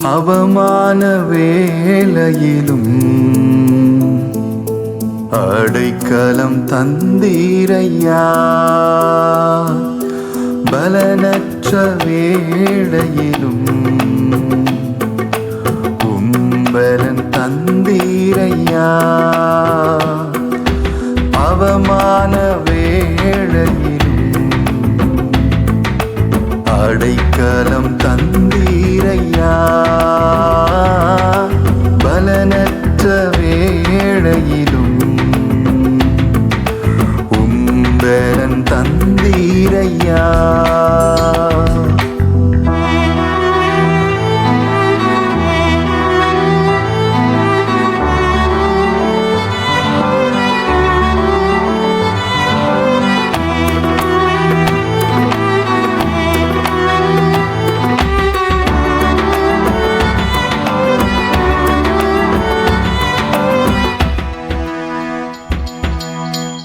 அவமான வேலையிலும் அடைக்கலம் தந்தீரையா? பலனற்ற வேளையிலும் கும்பலன் தந்தீரையா? அவமான வேளையிலும் அடைக்கலம் தந்தீரையா? தந்தீரையா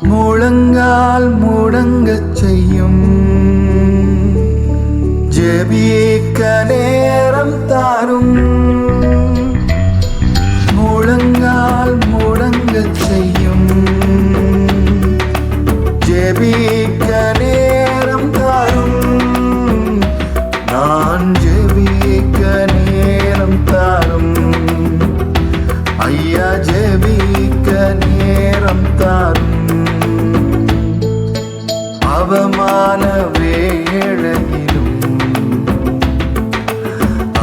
முழங்கால் முடங்கச் செய்யும். ஜெபிக்க நேரம் தாரும். முழங்கால் முடங்கச் செய்யும். ஜெபிக்க நேரம் தாரும். நான் ஜெ அவமான வேளையிலும்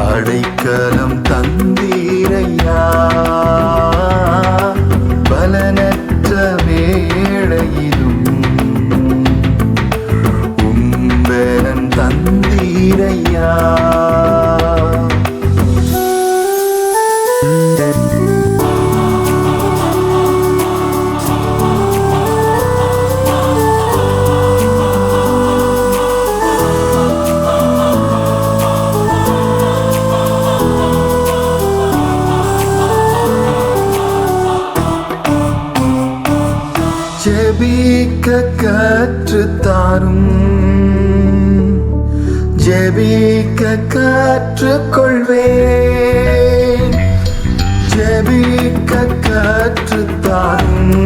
அடைக்கலம் தந்தீரையா? ஜெபிக்க கற்றுத்தாரும் ஜெபிக்க கற்றுக்கொள்வேன் ஜெபிக்க கற்றுத்தாரும்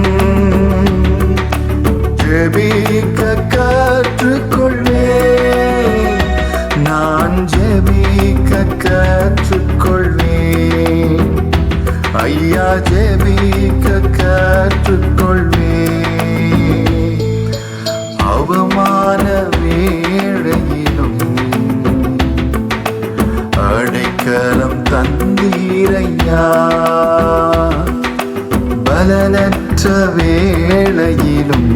பலனற்ற வேளையிலும்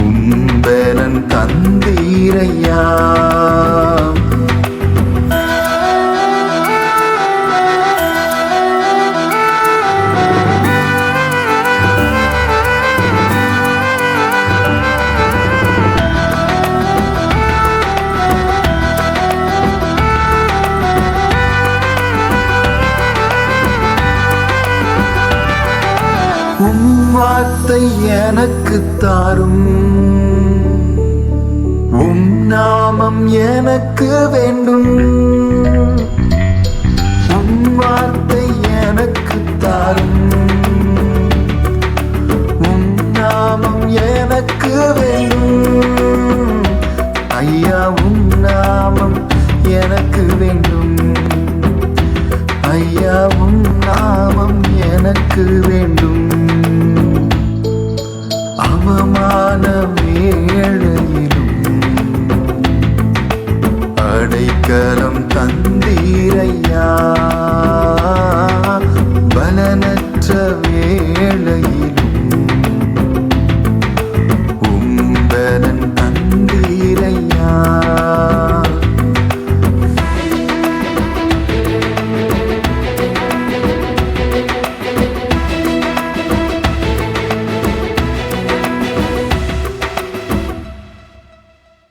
உம்பலன் தந்தீரையா? உம் வார்த்தை எனக்கு தாரும். உம் நாமம் எனக்கு வேண்டும். உம் வார்த்தை எனக்கு தாரும். உம் நாமம் எனக்கு வேண்டும். ஐயா உம் நாமம் எனக்கு வேண்டும். ஐயா உம் நாமம் எனக்கு வேண்டும். அடைக்கலம் தந்த